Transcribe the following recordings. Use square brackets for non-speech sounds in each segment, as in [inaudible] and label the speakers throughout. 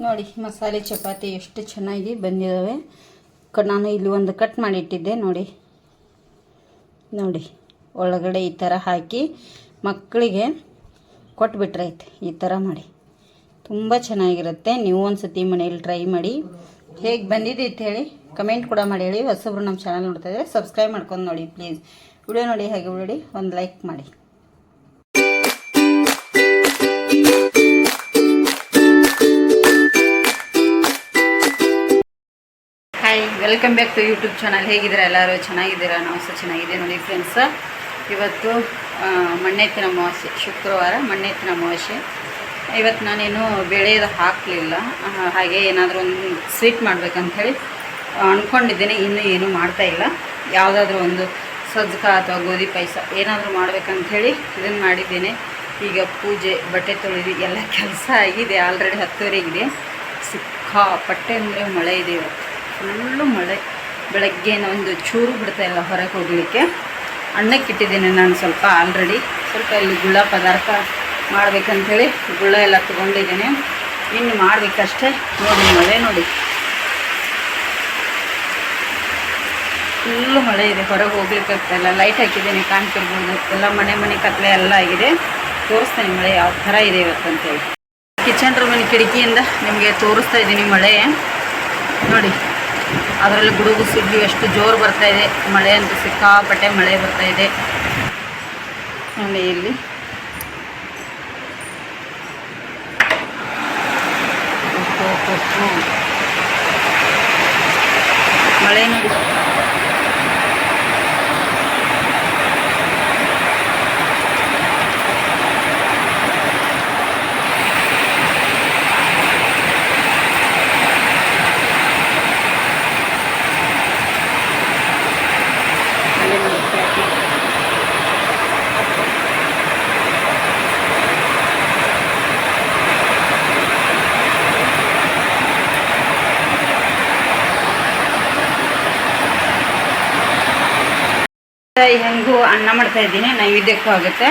Speaker 1: ನೋಡಿ, ಮಸಾಲೆ, ಚಪಾತಿ ಎಷ್ಟು ಚೆನ್ನಾಗಿ ಬಂದಿದ್ದಾವೆ ಕ ನಾನು ಇಲ್ಲಿ ಒಂದು ಕಟ್ ಮಾಡಿಟ್ಟಿದ್ದೆ, ನೋಡಿ. ನೋಡಿ, ಒಳಗಡೆ ಈ ಥರ ಹಾಕಿ ಮಕ್ಕಳಿಗೆ ಕೊಟ್ಬಿಟ್ರೈತೆ, ಈ ಥರ ಮಾಡಿ. ತುಂಬ ಚೆನ್ನಾಗಿರುತ್ತೆ, ನೀವು ಒಂದು ಸತಿ ಮನೇಲಿ ಟ್ರೈ ಮಾಡಿ. ಹೇಗೆ ಬಂದಿದೆ ಹೇಳಿ ಕಮೆಂಟ್ ಕೂಡ ಮಾಡಿ, ಹೇಳಿ. ಹೊಸಬ್ರು ನಮ್ಮ ಚಾನಲ್ ನೋಡ್ತಾ ಇದ್ದಾರೆ ಸಬ್ಸ್ಕ್ರೈಬ್ ಮಾಡ್ಕೊಂಡು ನೋಡಿ, ಪ್ಲೀಸ್. ವಿಡಿಯೋ ನೋಡಿ, ಹಾಗೆ ನೋಡಿ ಒಂದು ಲೈಕ್ ಮಾಡಿ. Hi, welcome back to YouTube channel. ಹೇಗಿದ್ದೀರಾ ಎಲ್ಲರೂ? ಚೆನ್ನಾಗಿದ್ದೀರಾ? ನಾವು ಸಹ ಚೆನ್ನಾಗಿದೆ ನೋಡಿ ಫ್ರೆಂಡ್ಸ್ ಇವತ್ತು ಮಣ್ಣೆತ್ತಿನ ಅಮಾವಾಸ್ಯೆ, ಶುಕ್ರವಾರ ಮಣ್ಣೆತ್ತಿನ ಅಮಾವಾಸ್ಯೆ. ಇವತ್ತು ನಾನೇನು ಬೆಳೆಯೋದು ಹಾಕಲಿಲ್ಲ. ಹಾಗೆ ಏನಾದರೂ ಒಂದು ಸ್ವೀಟ್ ಮಾಡಬೇಕಂಥೇಳಿ ಅಂದ್ಕೊಂಡಿದ್ದೇನೆ ಇನ್ನೂ ಏನೂ ಮಾಡ್ತಾ ಇಲ್ಲ. ಯಾವುದಾದ್ರೂ ಒಂದು ಸಜ್ಜಕ ಅಥವಾ ಗೋಧಿ ಪಾಯಸ ಏನಾದರೂ ಮಾಡ್ಬೇಕಂಥೇಳಿ ಇದನ್ನು ಮಾಡಿದ್ದೇನೆ. ಈಗ ಪೂಜೆ, ಬಟ್ಟೆ ತೊಳೆದು ಎಲ್ಲ ಕೆಲಸ ಆಗಿದೆ. ಆಲ್ರೆಡಿ ಹತ್ತುವರೆಗಿದೆ. ಸಿಕ್ಕಾಪಟ್ಟೆ ಅಂದರೆ ಮಳೆ ಇದೆ ಇವತ್ತು. ಫುಲ್ಲು ಮಳೆ. ಬೆಳಗ್ಗೆ ಒಂದು ಚೂರು ಬಿಡ್ತಾ ಇಲ್ಲ ಹೊರಗೆ ಹೋಗಲಿಕ್ಕೆ. ಅಣ್ಣಕ್ಕೆ ಇಟ್ಟಿದ್ದೀನಿ ನಾನು ಸ್ವಲ್ಪ ಆಲ್ರೆಡಿ ಸ್ವಲ್ಪ ಇಲ್ಲಿ ಗುಳ್ಳ ಪದಾರ್ಥ ಮಾಡಬೇಕಂಥೇಳಿ ಗುಳ್ಳ ಎಲ್ಲ ತೊಗೊಂಡಿದ್ದೀನಿ. ಇನ್ನು ಮಾಡಬೇಕಷ್ಟೇ. ನೋಡಿ ಮಳೆ ನೋಡಿ. ಫುಲ್ಲು ಮಳೆ ಇದೆ. ಹೊರಗೆ ಹೋಗ್ಲಿಕ್ಕೆ ಆಗ್ತಾ ಇಲ್ಲ. ಲೈಟ್ ಹಾಕಿದ್ದೀನಿ, ಕಾಣ್ತಿರ್ಬೋದು. ಎಲ್ಲ ಮನೆ ಮನೆ ಕತ್ಲೆ ಎಲ್ಲ ಆಗಿದೆ. ತೋರಿಸ್ತೀನಿ ಮಳೆ ಯಾವ ಥರ ಇದೆ ಇವತ್ತಂತೇಳಿ. ಕಿಚನ್ ರೂಮಿನ ಕಿಟಕಿಯಿಂದ ನಿಮಗೆ ತೋರಿಸ್ತಾ ಇದ್ದೀನಿ ಮಳೆ. ನೋಡಿ. ಅದರಲ್ಲಿ ಗುಡುಗು ಸಿಡ್ಲು ಎಷ್ಟು ಜೋರು ಬರ್ತಾ ಇದೆ ಮಳೆ ಅಂತೂ ಸಿಕ್ಕಾಪಟ್ಟೆ ಮಳೆ ಬರ್ತಾ ಇದೆ. ನೋಡಿ ಇಲ್ಲಿ. ಓಹೋ, ಹೋ, ಹೋ. ಮಳೆ ನೋಡಿ ಮಳೆ ನೋಡಿ ಪ್ಯಾಕಿಂಗ್ ಹೆಂಗೂ ಅನ್ನ ಮಾಡ್ತಾ ಇದ್ದೀನಿ, ನೈವೇದ್ಯಕ್ಕೂ ಆಗುತ್ತೆ.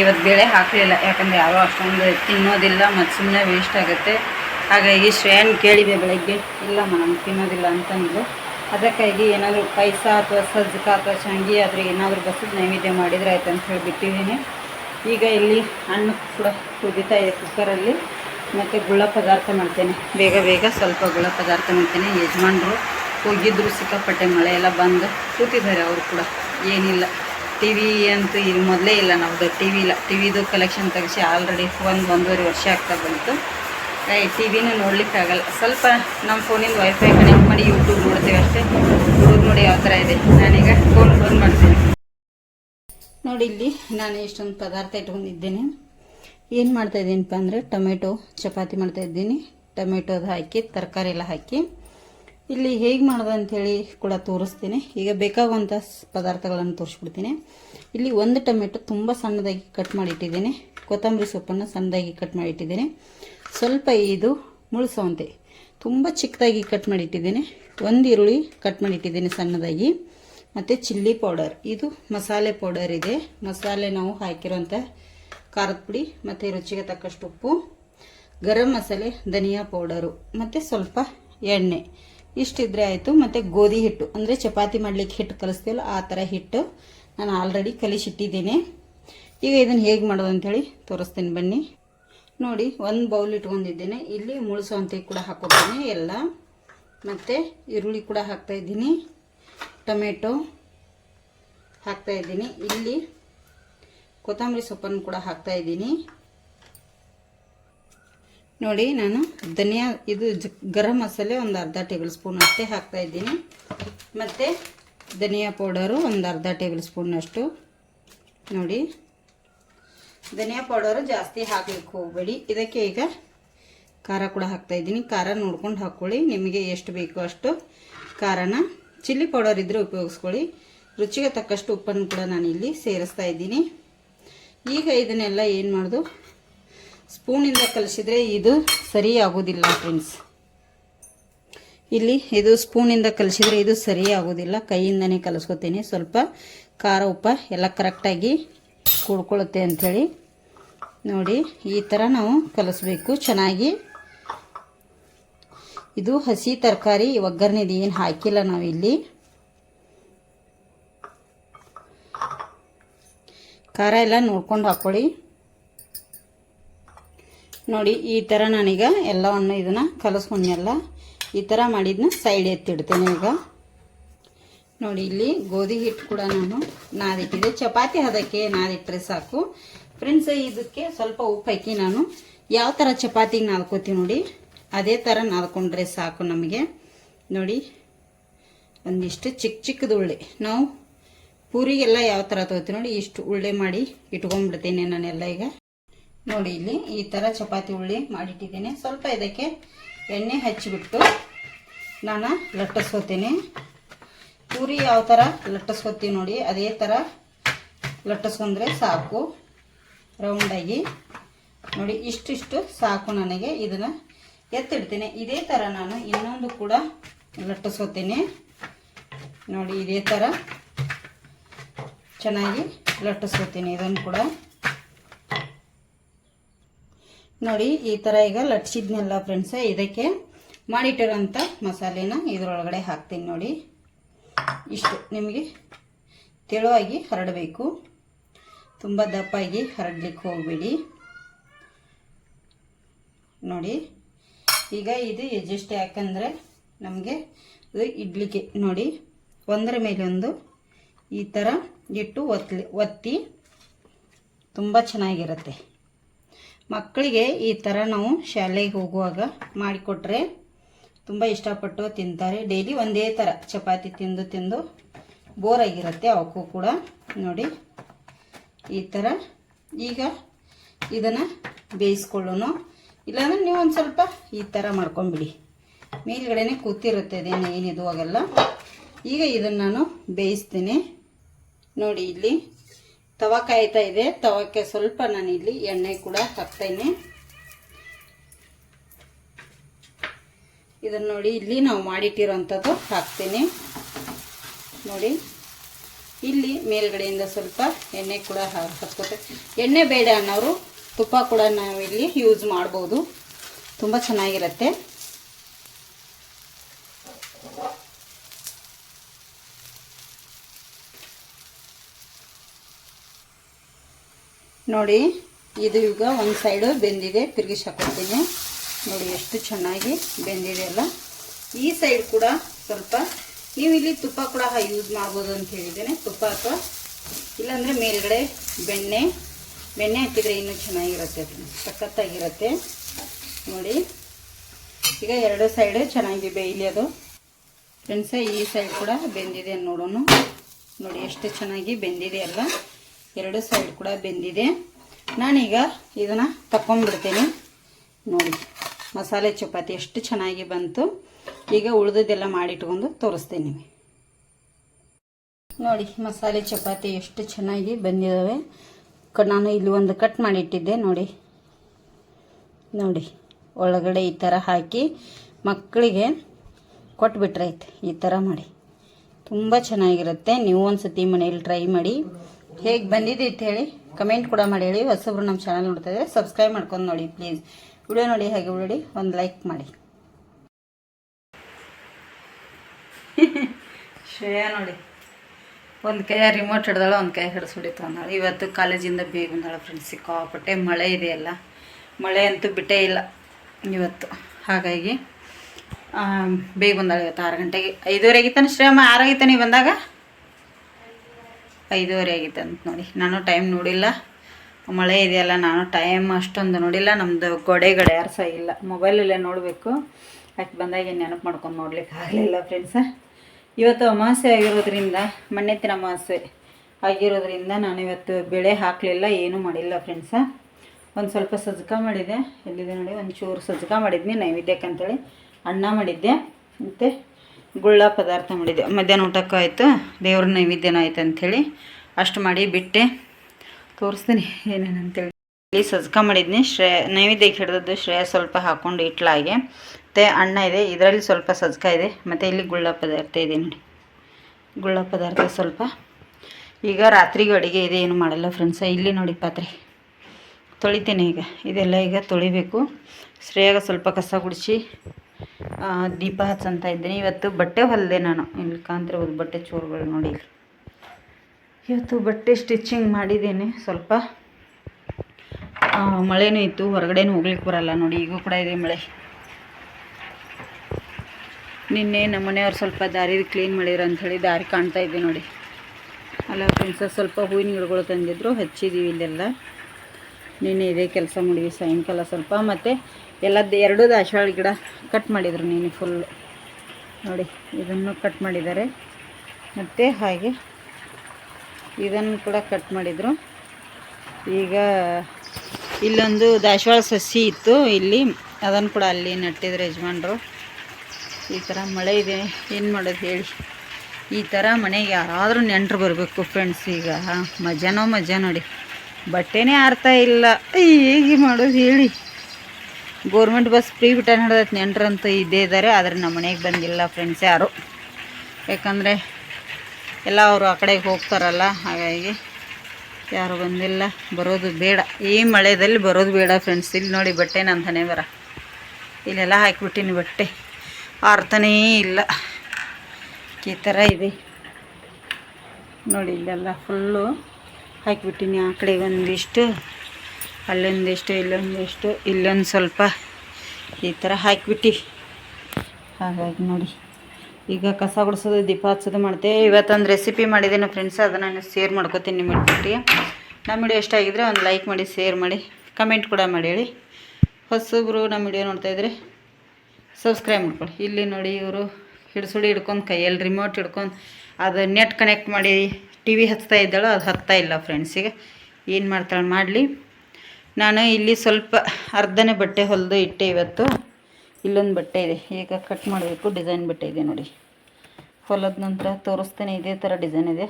Speaker 1: ಇವತ್ತು ಬೇಳೆ ಹಾಕಲಿಲ್ಲ, ಯಾಕಂದರೆ ಯಾರೋ ಅಷ್ಟೊಂದು ತಿನ್ನೋದಿಲ್ಲ ಮತ್ತು ಸುಮ್ಮನೆ ವೇಸ್ಟ್ ಆಗುತ್ತೆ. ಹಾಗಾಗಿ ಶ್ರೇಯನ್ ಕೇಳಿದೆ ಬೆಳಗ್ಗೆ, ಇಲ್ಲ ಮೇಡಮ್ ತಿನ್ನೋದಿಲ್ಲ ಅಂತಂದು ಅದಕ್ಕಾಗಿ ಏನಾದರೂ ಪಾಯಸ ಅಥವಾ ಸಜ್ಜಕ ಅಥವಾ ಶಾಂಗಿ ಆದರೆ ಏನಾದರೂ ಬಸದ ನೈವೇದ್ಯ ಮಾಡಿದರೆ ಆಯ್ತು ಅಂತ ಹೇಳಿ ಬಿಟ್ಟಿದ್ದೀನಿ. ಈಗ ಇಲ್ಲಿ ಹಣ್ಣು ಕೂಡ ಕುದಿತಾ ಇದೆ ಕುಕ್ಕರಲ್ಲಿ ಮತ್ತು ಗುಳ್ಳ ಪದಾರ್ಥ ಮಾಡ್ತೇನೆ. ಬೇಗ ಬೇಗ ಸ್ವಲ್ಪ ಗುಳ್ಳ ಪದಾರ್ಥ ಮಾಡ್ತೇನೆ. ಯಜಮಾನರು ಹೋಗಿದ್ರು ಸಿಕ್ಕಾಪಟ್ಟೆ ಮಳೆ ಎಲ್ಲ ಬಂದು ಕೂತಿದ್ದಾರೆ ಅವರು ಕೂಡ. ಏನಿಲ್ಲ. ಟಿ ವಿ ಅಂತೂ ಇಲ್ಲಿ ಮೊದಲೇ ಇಲ್ಲ ನಮ್ಮದು ಟಿ ವಿ ಇಲ್ಲ. ಟಿ ವಿದು ಕಲೆಕ್ಷನ್ ತೆಗೆಸಿ ಆಲ್ರೆಡಿ ಒಂದು ಒಂದೂವರೆ ವರ್ಷ ಆಗ್ತಾ ಬಂತು. ಟಿ ವಿನೂ ನೋಡ್ಲಿಕ್ಕೆ ಆಗಲ್ಲ. ಸ್ವಲ್ಪ ನಮ್ಮ ಫೋನಿಂದ ವೈಫೈ ಕನೆಕ್ಟ್ ಮಾಡಿ ಯೂಟ್ಯೂಬ್ ನೋಡ್ತೀವಿ ಅಷ್ಟೇ. ಯೂಟ್ಯೂಬ್ ನೋಡಿ ಯಾವ ಥರ ಇದೆ. ನಾನೀಗ ಫೋನ್ ಫೋನ್ ಮಾಡ್ತೀನಿ. ನೋಡಿ ಇಲ್ಲಿ ನಾನು ಇಷ್ಟೊಂದು ಪದಾರ್ಥ ಇಟ್ಕೊಂಡಿದ್ದೇನೆ. ಏನು ಮಾಡ್ತಾ ಇದ್ದೀನಪ್ಪ ಅಂದರೆ ಟೊಮೆಟೊ ಚಪಾತಿ ಮಾಡ್ತಾ ಇದ್ದೀನಿ. ಟೊಮೆಟೊದು ಹಾಕಿ, ತರಕಾರಿ ಎಲ್ಲ ಹಾಕಿ. ಇಲ್ಲಿ ಹೇಗೆ ಮಾಡೋದು ಅಂಥೇಳಿ ಕೂಡ ತೋರಿಸ್ತೀನಿ. ಈಗ ಬೇಕಾಗುವಂಥ ಪದಾರ್ಥಗಳನ್ನು ತೋರಿಸ್ಬಿಡ್ತೀನಿ. ಇಲ್ಲಿ ಒಂದು ಟೊಮೆಟೊ ತುಂಬ ಸಣ್ಣದಾಗಿ ಕಟ್ ಮಾಡಿ ಇಟ್ಟಿದ್ದೀನಿ ಕೊತ್ತಂಬರಿ ಸೊಪ್ಪನ್ನು ಸಣ್ಣದಾಗಿ ಕಟ್ ಮಾಡಿ ಇಟ್ಟಿದ್ದೀನಿ ಸ್ವಲ್ಪ ಇದು ಮುಳ್ಸವಂತೆ ತುಂಬ ಚಿಕ್ಕದಾಗಿ ಕಟ್ ಮಾಡಿ ಇಟ್ಟಿದ್ದೀನಿ ಒಂದು ಈರುಳ್ಳಿ ಕಟ್ ಮಾಡಿ ಇಟ್ಟಿದ್ದೀನಿ ಸಣ್ಣದಾಗಿ. ಮತ್ತು ಚಿಲ್ಲಿ ಪೌಡರ್. ಇದು ಮಸಾಲೆ ಪೌಡರ್ ಇದೆ. ಮಸಾಲೆ ನಾವು ಹಾಕಿರೋಂಥ ಖಾರದ ಪುಡಿ ಮತ್ತು ರುಚಿಗೆ ತಕ್ಕಷ್ಟು ಉಪ್ಪು, ಗರಂ ಮಸಾಲೆ, ಧನಿಯಾ ಪೌಡರು ಮತ್ತು ಸ್ವಲ್ಪ ಎಣ್ಣೆ. ಇಷ್ಟಿದ್ರೆ ಆಯಿತು. ಮತ್ತು ಗೋಧಿ ಹಿಟ್ಟು. ಅಂದರೆ ಚಪಾತಿ ಮಾಡಲಿಕ್ಕೆ ಹಿಟ್ಟು ಕಲಿಸ್ತೀವಲ್ಲ, ಆ ಥರ ಹಿಟ್ಟು ನಾನು ಆಲ್ರೆಡಿ ಕಲಿಸಿಟ್ಟಿದ್ದೀನಿ. ಈಗ ಇದನ್ನು ಹೇಗೆ ಮಾಡೋದು ಅಂಥೇಳಿ ತೋರಿಸ್ತೀನಿ ಬನ್ನಿ. ನೋಡಿ, ಒಂದು ಬೌಲ್ ಇಟ್ಕೊಂಡಿದ್ದೇನೆ. ಇಲ್ಲಿ ಮುಳ್ಸೋಂತೆ ಕೂಡ ಹಾಕೋತೀನಿ ಎಲ್ಲ. ಮತ್ತು ಈರುಳ್ಳಿ ಕೂಡ ಹಾಕ್ತಾ ಇದ್ದೀನಿ. ಟೊಮೆಟೊ ಹಾಕ್ತಾ ಇದ್ದೀನಿ. ಇಲ್ಲಿ ಕೊತ್ತಂಬರಿ ಸೊಪ್ಪನ್ನು ಕೂಡ ಹಾಕ್ತಾ ಇದ್ದೀನಿ. ನೋಡಿ ನಾನು ಧನಿಯಾ, ಇದು ಗರಂ ಮಸಾಲೆ ಒಂದು ಅರ್ಧ ಟೇಬಲ್ ಸ್ಪೂನ್ ಅಷ್ಟೇ ಹಾಕ್ತಾ ಇದ್ದೀನಿ. ಮತ್ತು ಧನಿಯಾ ಪೌಡರು ಒಂದು ಅರ್ಧ ಟೇಬಲ್ ಸ್ಪೂನಷ್ಟು ನೋಡಿ, ಧನಿಯಾ ಪೌಡರು ಜಾಸ್ತಿ ಹಾಕ್ಲಿಕ್ಕೆ ಹೋಗಬೇಡಿ. ಇದಕ್ಕೆ ಈಗ ಖಾರ ಕೂಡ ಹಾಕ್ತಾ ಇದ್ದೀನಿ. ಖಾರ ನೋಡ್ಕೊಂಡು ಹಾಕ್ಕೊಳ್ಳಿ. ನಿಮಗೆ ಎಷ್ಟು ಬೇಕೋ ಅಷ್ಟು ಖಾರನ. ಚಿಲ್ಲಿ ಪೌಡರ್ ಇದ್ದರೆ ಉಪಯೋಗಿಸ್ಕೊಳ್ಳಿ. ರುಚಿಗೆ ತಕ್ಕಷ್ಟು ಉಪ್ಪನ್ನು ಕೂಡ ನಾನು ಇಲ್ಲಿ ಸೇರಿಸ್ತಾ ಇದ್ದೀನಿ. ಈಗ ಇದನ್ನೆಲ್ಲ ಏನು ಮಾಡೋದು? ಸ್ಪೂನಿಂದ ಕಲಿಸಿದ್ರೆ ಇದು ಸರಿ ಆಗೋದಿಲ್ಲ ಫ್ರೆಂಡ್ಸ್ ಇಲ್ಲಿ ಇದು ಸ್ಪೂನಿಂದ ಕಲಿಸಿದ್ರೆ ಇದು ಸರಿ ಆಗೋದಿಲ್ಲ ಕೈಯಿಂದನೇ ಕಲಿಸ್ಕೊತೀನಿ. ಸ್ವಲ್ಪ ಖಾರ ಉಪ್ಪ ಎಲ್ಲ ಕರೆಕ್ಟಾಗಿ ಕೂಡ್ಕೊಳ್ಳುತ್ತೆ ಅಂಥೇಳಿ. ನೋಡಿ, ಈ ಥರ ನಾವು ಕಲಿಸ್ಬೇಕು. ಚೆನ್ನಾಗಿ. ಇದು ಹಸಿ ತರಕಾರಿ ಒಗ್ಗರಣೆದು ಏನು ಹಾಕಿಲ್ಲ ನಾವಿಲ್ಲಿ. ಖಾರ ಎಲ್ಲ ನೋಡ್ಕೊಂಡು ಹಾಕ್ಕೊಳ್ಳಿ ನೋಡಿ, ಈ ಥರ ನಾನೀಗ ಎಲ್ಲವನ್ನು ಇದನ್ನು ಕಲಸ್ಕೊಂಡೆಲ್ಲ ಈ ಥರ ಮಾಡಿದ್ನ ಸೈಡ್ ಎತ್ತಿಡ್ತೇನೆ ಈಗ. ನೋಡಿ, ಇಲ್ಲಿ ಗೋಧಿ ಹಿಟ್ಟು ಕೂಡ ನಾನು ನಾದಿಟ್ಟಿದೆ ಚಪಾತಿ ಹದಕ್ಕೆ ನಾದಿಟ್ಟರೆ ಸಾಕು. ಫ್ರೆಂಡ್ಸ್ ಇದಕ್ಕೆ ಸ್ವಲ್ಪ ಉಪ್ಪು ಹಾಕಿ ನಾನು ಯಾವ ಥರ ಚಪಾತಿಗೆ ನಾದ್ಕೋತೀವಿ ನೋಡಿ, ಅದೇ ಥರ ನಾದ್ಕೊಂಡ್ರೆ ಸಾಕು ನಮಗೆ. ನೋಡಿ, ಒಂದಿಷ್ಟು ಚಿಕ್ಕ ಚಿಕ್ಕದು ಉಳ್ಳೆ. ನಾವು ಪೂರಿಗೆಲ್ಲ ಯಾವ ಥರ ತೊಗೋತೀವಿ ನೋಡಿ, ಇಷ್ಟು ಉಳ್ಳೆ ಮಾಡಿ ಇಟ್ಕೊಂಡ್ಬಿಡ್ತೀನಿ ನಾನೆಲ್ಲ ಈಗ. ನೋಡಿ ಇಲ್ಲಿ ಈ ಥರ ಚಪಾತಿ ಉಳ್ಳಿ ಮಾಡಿಟ್ಟಿದ್ದೀನಿ. ಸ್ವಲ್ಪ ಇದಕ್ಕೆ ಎಣ್ಣೆ ಹಚ್ಚಿಬಿಟ್ಟು ನಾನು ಲಟ್ಟಿಸ್ಕೋತೀನಿ. ಪೂರಿ ಯಾವ ಥರ ಲಟ್ಟಿಸ್ಕೋತೀವಿ ನೋಡಿ, ಅದೇ ಥರ ಲಟ್ಟಿಸ್ಕೊಂಡ್ರೆ ಸಾಕು. ರೌಂಡಾಗಿ. ನೋಡಿ, ಇಷ್ಟಿಷ್ಟು ಸಾಕು ನನಗೆ. ಇದನ್ನು ಎತ್ತಿಡ್ತೀನಿ. ಇದೇ ಥರ ನಾನು ಇನ್ನೊಂದು ಕೂಡ ಲಟ್ಟಿಸ್ಕೋತೀನಿ. ನೋಡಿ, ಇದೇ ಥರ ಚೆನ್ನಾಗಿ ಲಟ್ಟಿಸ್ಕೋತೀನಿ ಇದನ್ನು ಕೂಡ. ನೋಡಿ, ಈ ಥರ ಈಗ ಲಟ್ಸಿದ್ನೆಲ್ಲ ಫ್ರೆಂಡ್ಸ್ ಇದಕ್ಕೆ ಮಾಡಿಟ್ಟಿರೋಂಥ ಮಸಾಲೆನ ಇದರೊಳಗಡೆ ಹಾಕ್ತೀನಿ ನೋಡಿ. ಇಷ್ಟು ನಿಮಗೆ ತೆಳುವಾಗಿ ಹರಡಬೇಕು. ತುಂಬ ದಪ್ಪಾಗಿ ಹರಡ್ಲಿಕ್ಕೆ ಹೋಗಬೇಡಿ. ನೋಡಿ, ಈಗ ಇದು ಎಜೆಸ್ಟ್ ಯಾಕಂದರೆ ನಮಗೆ ಇಡ್ಲಿಕ್ಕೆ ನೋಡಿ, ಒಂದರ ಮೇಲೆ ಒಂದು ಈ ಥರ ಇಟ್ಟು ಒತ್ಲಿ ಒತ್ತಿ ತುಂಬ ಚೆನ್ನಾಗಿರುತ್ತೆ. ಮಕ್ಕಳಿಗೆ ಈ ಥರ ನಾವು ಶಾಲೆಗೆ ಹೋಗುವಾಗ ಮಾಡಿಕೊಟ್ರೆ ತುಂಬ ಇಷ್ಟಪಟ್ಟು ತಿಂತಾರೆ. ಡೈಲಿ ಒಂದೇ ಥರ ಚಪಾತಿ ತಿಂದು ತಿಂದು ಬೋರ್ ಆಗಿರುತ್ತೆ. ಅವಕ್ಕೂ ಕೂಡ ನೋಡಿ ಈ ಥರ ಈಗ ಇದನ್ನು ಬೇಯಿಸ್ಕೊಳ್ಳೋಣ. ಇಲ್ಲಾಂದ್ರೆ ನೀವು ಒಂದು ಸ್ವಲ್ಪ ಈ ಥರ ಮಾಡ್ಕೊಂಬಿಡಿ ಮೇಲ್ಗಡೆನೆ ಕೂತಿರುತ್ತೆ ಅದೇನು, ಏನಿದು ಆಗಲ್ಲ ಈಗ ಇದನ್ನು ನಾನು ಬೇಯಿಸ್ತೀನಿ. ನೋಡಿ ಇಲ್ಲಿ ತವ ಕಾಯ್ತಾ ಇದೆ. ತವಕ್ಕೆ ಸ್ವಲ್ಪ ನಾನು ಇಲ್ಲಿ ಎಣ್ಣೆ ಕೂಡ ಹಾಕ್ತೇನೆ. ಇದನ್ನು ನೋಡಿ ಇಲ್ಲಿ ನಾವು ಮಾಡಿಟ್ಟಿರೋಂಥದ್ದು ಹಾಕ್ತೀನಿ. ನೋಡಿ, ಇಲ್ಲಿ ಮೇಲ್ಗಡೆಯಿಂದ ಸ್ವಲ್ಪ ಎಣ್ಣೆ ಕೂಡ ಹಚ್ಕೋತೆ ಎಣ್ಣೆ ಬೇಡ ಅನ್ನೋರು ತುಪ್ಪ ಕೂಡ ನಾವು ಇಲ್ಲಿ ಯೂಸ್ ಮಾಡ್ಬೋದು. ತುಂಬ ಚೆನ್ನಾಗಿರುತ್ತೆ. ನೋಡಿ, ಇದು ಈಗ ಒಂದು ಸೈಡು ಬೆಂದಿದೆ ತಿರುಗಿಸಿ ಹಾಕೊಳ್ತೀನಿ ನೋಡಿ, ಎಷ್ಟು ಚೆನ್ನಾಗಿ ಬೆಂದಿದೆ ಅಲ್ಲ. ಈ ಸೈಡ್ ಕೂಡ ಸ್ವಲ್ಪ, ನೀವು ಇಲ್ಲಿ ತುಪ್ಪ ಕೂಡ ಯೂಸ್ ಮಾಡ್ಬೋದು ಅಂತ ಹೇಳಿದ್ದೇನೆ. ತುಪ್ಪ ಅಥವಾ ಇಲ್ಲಾಂದರೆ ಮೇಲ್ಗಡೆ ಬೆಣ್ಣೆ ಬೆಣ್ಣೆ ಹಾಕಿದರೆ ಇನ್ನೂ ಚೆನ್ನಾಗಿರುತ್ತೆ ಅದು. ಸಖತ್ತಾಗಿರುತ್ತೆ. ನೋಡಿ, ಈಗ ಎರಡು ಸೈಡು ಚೆನ್ನಾಗಿ ಬೇಯಲಿ ಅದು. ಫ್ರೆಂಡ್ಸ ಈ ಸೈಡ್ ಕೂಡ ಬೆಂದಿದೆ ನೋಡೋಣ. ನೋಡಿ, ಎಷ್ಟು ಚೆನ್ನಾಗಿ ಬೆಂದಿದೆ ಅಲ್ಲ. ಎರಡು ಸೈಡ್ ಕೂಡ ಬೆಂದಿದೆ. ನಾನೀಗ ಇದನ್ನು ತಕ್ಕೊಂಡ್ಬಿಡ್ತೀನಿ. ನೋಡಿ, ಮಸಾಲೆ ಚಪಾತಿ ಎಷ್ಟು ಚೆನ್ನಾಗಿ ಬಂತು. ಈಗ ಉಳಿದದ್ದೆಲ್ಲ ಮಾಡಿಟ್ಕೊಂಡು ತೋರಿಸ್ತೀನಿ ನೋಡಿ, ಮಸಾಲೆ ಚಪಾತಿ ಎಷ್ಟು ಚೆನ್ನಾಗಿ ಬಂದಿದ್ದಾವೆ ನಾನು ಇಲ್ಲಿ ಒಂದು ಕಟ್ ಮಾಡಿಟ್ಟಿದ್ದೆ, ನೋಡಿ. ನೋಡಿ, ಒಳಗಡೆ ಈ ಥರ ಹಾಕಿ ಮಕ್ಕಳಿಗೆ ಕೊಟ್ಬಿಟ್ರೈತೆ ಈ ಥರ ಮಾಡಿ. ತುಂಬ ಚೆನ್ನಾಗಿರುತ್ತೆ. ನೀವು ಒಂದು ಸತಿ ಮನೇಲಿ ಟ್ರೈ ಮಾಡಿ. ಹೇಗೆ ಬಂದಿದೆ ಅಂತ ಹೇಳಿ ಕಮೆಂಟ್ ಕೂಡ ಮಾಡಿ ಹೇಳಿ. ಹೊಸಬ್ರು ನಮ್ಮ ಚಾನಲ್ ನೋಡ್ತಾ ಇದ್ದಾರೆ ಸಬ್ಸ್ಕ್ರೈಬ್ ಮಾಡ್ಕೊಂಡು ನೋಡಿ ಪ್ಲೀಸ್ ವಿಡಿಯೋ ನೋಡಿ ಹಾಗೆ ನೋಡಿ ಒಂದು ಲೈಕ್ ಮಾಡಿ. [laughs] ಶ್ರೇಯಾ ನೋಡಿ. ಒಂದು ಕೈ ರಿಮೋಟ್ ಹಿಡ್ದಾಳ ಒಂದು ಕೈ ಹಿಡಿದು ಅಂದಾಳು. ಇವತ್ತು ಕಾಲೇಜಿಂದ ಬೇಗ ಬಂದಾಳ ಫ್ರೆಂಡ್ಸ್ ಸಿಕ್ಕಾಪಟ್ಟೆ ಮಳೆ ಇದೆಯಲ್ಲ ಮಳೆ ಅಂತೂ ಬಿಟ್ಟೇ ಇಲ್ಲ ಇವತ್ತು. ಹಾಗಾಗಿ ಬೇಗ ಬಂದಾಳೆ ಇವತ್ತು ಆರು ಗಂಟೆಗೆ. ಐದುವರೆ ಆಗಿತ್ತಾನೆ ಶ್ರೇಯಮ್ಮ ಆರಾಗಿತ್ತಾನೆ ಬಂದಾಗ? ಐದೂವರೆ ಆಗಿತ್ತು ಅಂತ ನೋಡಿ. ನಾನು ಟೈಮ್ ನೋಡಿಲ್ಲ. ಮಳೆ ಇದೆಯಲ್ಲ, ನಾನು ಟೈಮ್ ಅಷ್ಟೊಂದು ನೋಡಿಲ್ಲ. ನಮ್ಮದು ಗೋಡೆ ಗಡಿಯಾರ ಸಹ ಇಲ್ಲ. ಮೊಬೈಲಲ್ಲೇ ನೋಡಬೇಕು. ಅಷ್ಟು ಬಂದಾಗ ನೆನಪು ಮಾಡ್ಕೊಂಡು ನೋಡ್ಲಿಕ್ಕೆ ಆಗಲಿಲ್ಲ ಫ್ರೆಂಡ್ಸ ಇವತ್ತು ಅಮಾವಾಸ್ಯೆ ಆಗಿರೋದ್ರಿಂದ ಮಣ್ಣೆತ್ತಿನ ಅಮಾವಾಸ್ಯೆ ಆಗಿರೋದ್ರಿಂದ ನಾನು ಇವತ್ತು ಬೆಳೆ ಹಾಕಲಿಲ್ಲ, ಏನೂ ಮಾಡಿಲ್ಲ ಫ್ರೆಂಡ್ಸ ಒಂದು ಸ್ವಲ್ಪ ಸಜ್ಜಕ ಮಾಡಿದೆ ಎಲ್ಲಿದೆ ನೋಡಿ ಒಂದು ಚೂರು ಸಜ್ಕ ಮಾಡಿದ್ನಿ, ನೈವೇದ್ಯಕ್ಕೆ ಅಂತೇಳಿ ಅನ್ನ ಮಾಡಿದ್ದೆ. ಮತ್ತು ಗುಳ್ಳ ಪದಾರ್ಥ ಮಾಡಿದೆ. ಮಧ್ಯಾಹ್ನ ಊಟಕ್ಕೂ ಆಯಿತು. ದೇವ್ರ ನೈವೇದ್ಯನೂ ಆಯ್ತು ಅಂಥೇಳಿ ಅಷ್ಟು ಮಾಡಿ ಬಿಟ್ಟೆ. ತೋರಿಸ್ತೀನಿ ಏನೇನು ಅಂತೇಳಿ ಇಲ್ಲಿ ಸಜ್ಕ ಮಾಡಿದ್ನಿ. ಶ್ರೇಯ ನೈವೇದ್ಯಕ್ಕೆ ಹಿಡಿದದ್ದು ಶ್ರೇಯ ಸ್ವಲ್ಪ ಹಾಕ್ಕೊಂಡು ಇಟ್ಲಾಗೆ ಮತ್ತು ಅಣ್ಣ ಇದೆ. ಇದರಲ್ಲಿ ಸ್ವಲ್ಪ ಸಜ್ಕ ಇದೆ. ಮತ್ತು ಇಲ್ಲಿ ಗುಳ್ಳ ಪದಾರ್ಥ ಇದೆ ನೋಡಿ. ಗುಳ್ಳ ಪದಾರ್ಥ ಸ್ವಲ್ಪ. ಈಗ ರಾತ್ರಿಗೆ ಅಡುಗೆ ಇದೆ. ಏನು ಮಾಡಲ್ಲ ಫ್ರೆಂಡ್ಸ ಇಲ್ಲಿ ನೋಡಿ ಪಾತ್ರೆ. ತೊಳಿತೀನಿ ಈಗ. ಇದೆಲ್ಲ ಈಗ ತೊಳಿಬೇಕು. ಶ್ರೇಯಾಗ ಸ್ವಲ್ಪ ಕಸ ಗುಡಿಸಿ ದೀಪ ಹಚ್ಚಂತ ಇದ್ದೀನಿ. ಇವತ್ತು ಬಟ್ಟೆ ಹೊಲಿದೆ ನಾನು. ಇಲ್ಲಿ ಕಾಣ್ತಿರ್ಬೋದು ಬಟ್ಟೆ ಚೂರುಗಳು ನೋಡಿ. ಇವತ್ತು ಬಟ್ಟೆ ಸ್ಟಿಚಿಂಗ್ ಮಾಡಿದ್ದೀನಿ ಸ್ವಲ್ಪ. ಮಳೆನೂ ಇತ್ತು. ಹೊರಗಡೆನೂ ಹೋಗ್ಲಿಕ್ಕೆ ಬರಲ್ಲ ನೋಡಿ. ಈಗೂ ಕೂಡ ಇದೆ ಮಳೆ. ನಿನ್ನೆ ನಮ್ಮ ಮನೆಯವ್ರು ಸ್ವಲ್ಪ ದಾರಿ ಕ್ಲೀನ್ ಮಾಡಿದ್ರು ಅಂಥೇಳಿ ದಾರಿ ಕಾಣ್ತಾ ಇದ್ದೆ ನೋಡಿ. ಅಲ್ಲ ಫ್ರೆಂಡ್ಸ್ ಸ್ವಲ್ಪ ಹೂವಿನ ಗಿಡಗಳು ತಂದಿದ್ರು. ಹಚ್ಚಿದ್ದೀವಿ ಇಲ್ಲೆಲ್ಲ. ನಿನ್ನೆ ಇದೇ ಕೆಲಸ ಮಾಡಿದ್ವಿ ಸಾಯಂಕಾಲ ಸ್ವಲ್ಪ ಮತ್ತು ಎಲ್ಲದ್ದು ಎರಡೂ ದಾಸವಾಳ ಗಿಡ ಕಟ್ ಮಾಡಿದರು ನೀನು ಫುಲ್ ನೋಡಿ, ಇದನ್ನು ಕಟ್ ಮಾಡಿದ್ದಾರೆ. ಮತ್ತು ಹಾಗೆ ಇದನ್ನು ಕೂಡ ಕಟ್ ಮಾಡಿದರು. ಈಗ ಇಲ್ಲೊಂದು ದಾಸವಾಳ ಸಸಿ ಇತ್ತು, ಇಲ್ಲಿ ಅದನ್ನು ಕೂಡ ಅಲ್ಲಿ ನಟ್ಟಿದ್ರು ಯಜಮಾನ್ರು. ಈ ಥರ ಮಳೆ ಇದೆ, ಏನು ಮಾಡೋದು ಹೇಳಿ. ಈ ಥರ ಮನೆಗೆ ಯಾರಾದರೂ ನೆಂಟರು ಬರಬೇಕು ಫ್ರೆಂಡ್ಸ್ ಈಗ. ಮಜಾನೋ ಮಜಾ ನೋಡಿ. ಬಟ್ಟೆನೇ ಆರ್ತಾ ಇಲ್ಲ. ಹೇಗೆ ಮಾಡೋದು ಹೇಳಿ. ಗೌರ್ಮೆಂಟ್ ಬಸ್ ಫ್ರೀ ಬಿಟ್ಟ ನಡೆದೈತೆ. ನೆಂಟ್ರಂತೂ ಇದ್ದೇ ಇದ್ದಾರೆ. ಆದರೆ ನಮ್ಮ ಮನೆಗೆ ಬಂದಿಲ್ಲ ಫ್ರೆಂಡ್ಸ್ ಯಾರು. ಯಾಕಂದರೆ ಎಲ್ಲ ಅವರು ಆ ಕಡೆಗೆ ಹೋಗ್ತಾರಲ್ಲ, ಹಾಗಾಗಿ ಯಾರು ಬಂದಿಲ್ಲ. ಬರೋದು ಬೇಡ. ಈ ಮಳೆಯಲ್ಲಿ ಬರೋದು ಬೇಡ ಫ್ರೆಂಡ್ಸ್ ಇಲ್ಲಿ ನೋಡಿ ಬಟ್ಟೆ ನಂತಾನೆ ಬರ ಇಲ್ಲೆಲ್ಲ ಹಾಕಿಬಿಟ್ಟಿನಿ ಬಟ್ಟೆ. ಆರ್ತನೇ ಇಲ್ಲ. ಈ ಥರ ಇದೆ. ನೋಡಿ, ಇಲ್ಲೆಲ್ಲ ಫುಲ್ಲು ಹಾಕಿಬಿಟ್ಟಿನಿ ಆ ಕಡೆ ಒಂದಿಷ್ಟು, ಅಲ್ಲೊಂದಿಷ್ಟು, ಇಲ್ಲೊಂದಿಷ್ಟು, ಇಲ್ಲೊಂದು ಸ್ವಲ್ಪ ಈ ಥರ ಹಾಕಿಬಿಟ್ಟು. ಹಾಗಾಗಿ ನೋಡಿ, ಈಗ ಕಸ ಗುಡಿಸೋದು, ದೀಪ ಹಚ್ಚೋದು ಮಾಡ್ತೇವೆ ಇವತ್ತೊಂದು ರೆಸಿಪಿ ಮಾಡಿದ್ದೇನೆ ಫ್ರೆಂಡ್ಸ್ ಅದನ್ನು ನಾನು ಶೇರ್ ಮಾಡ್ಕೋತೀನಿ ನಿಮ್ಮ ಒಟ್ಟಿಗೆ ನಮ್ಮ ವಿಡಿಯೋ ಆಗಿದ್ರೆ ಒಂದು ಲೈಕ್ ಮಾಡಿ ಶೇರ್ ಮಾಡಿ ಕಮೆಂಟ್ ಕೂಡ ಮಾಡಿ ಹೇಳಿ. ಹೊಸಬ್ರು ನಮ್ಮ ವಿಡಿಯೋ ನೋಡ್ತಾಯಿದ್ರೆ ಸಬ್ಸ್ಕ್ರೈಬ್ ಮಾಡ್ಕೊಳ್ಳಿ. ಇಲ್ಲಿ ನೋಡಿ ಇವರು ಹಿಡ್ಸುಡಿ ಹಿಡ್ಕೊಂಡು ಕೈಯಲ್ಲಿ ರಿಮೋಟ್ ಹಿಡ್ಕೊಂಡು ಅದು ನೆಟ್ ಕನೆಕ್ಟ್ ಮಾಡಿ ಟಿ ವಿ ಹಚ್ತಾ ಇದ್ದಾಳೋ ಅದು ಹತ್ತಾ ಇಲ್ಲ ಫ್ರೆಂಡ್ಸಿಗೆ ಏನು ಮಾಡ್ತಾಳೆ ಮಾಡಲಿ. ನಾನು ಇಲ್ಲಿ ಸ್ವಲ್ಪ ಅರ್ಧನೇ ಬಟ್ಟೆ ಹೊಲಿದು ಇಟ್ಟೆ ಇವತ್ತು. ಇಲ್ಲೊಂದು ಬಟ್ಟೆ ಇದೆ. ಈಗ ಕಟ್ ಮಾಡಬೇಕು. ಡಿಸೈನ್ ಬಟ್ಟೆ ಇದೆ ನೋಡಿ. ಹೊಲದ ನಂತರ ತೋರಿಸ್ತೇನೆ. ಇದೇ ಥರ ಡಿಸೈನ್ ಇದೆ.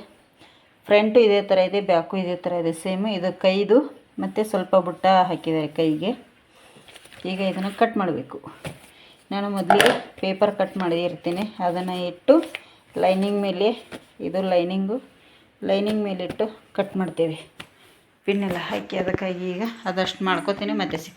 Speaker 1: ಫ್ರಂಟು ಇದೇ ಥರ ಇದೆ. ಬ್ಯಾಕು ಇದೇ ಥರ ಇದೆ. ಸೇಮು ಇದು ಕೈದು. ಮತ್ತು ಸ್ವಲ್ಪ ಬುಟ್ಟ ಹಾಕಿದ್ದಾರೆ ಕೈಗೆ. ಈಗ ಇದನ್ನು ಕಟ್ ಮಾಡಬೇಕು. ನಾನು ಮೊದಲಿಗೆ ಪೇಪರ್ ಕಟ್ ಮಾಡಿ ಇರ್ತೀನಿ. ಅದನ್ನು ಇಟ್ಟು ಲೈನಿಂಗ್ ಮೇಲೆ, ಇದು ಲೈನಿಂಗು ಲೈನಿಂಗ್ ಮೇಲಿಟ್ಟು ಕಟ್ ಮಾಡ್ತೀವಿ. ಪಿನ್ನೆಲ್ಲ ಹಾಕಿ ಅದಕ್ಕಾಗಿ ಈಗ ಅದಷ್ಟು ಮಾಡ್ಕೋತೀನಿ ಮತ್ತೆ ಸಿಕ್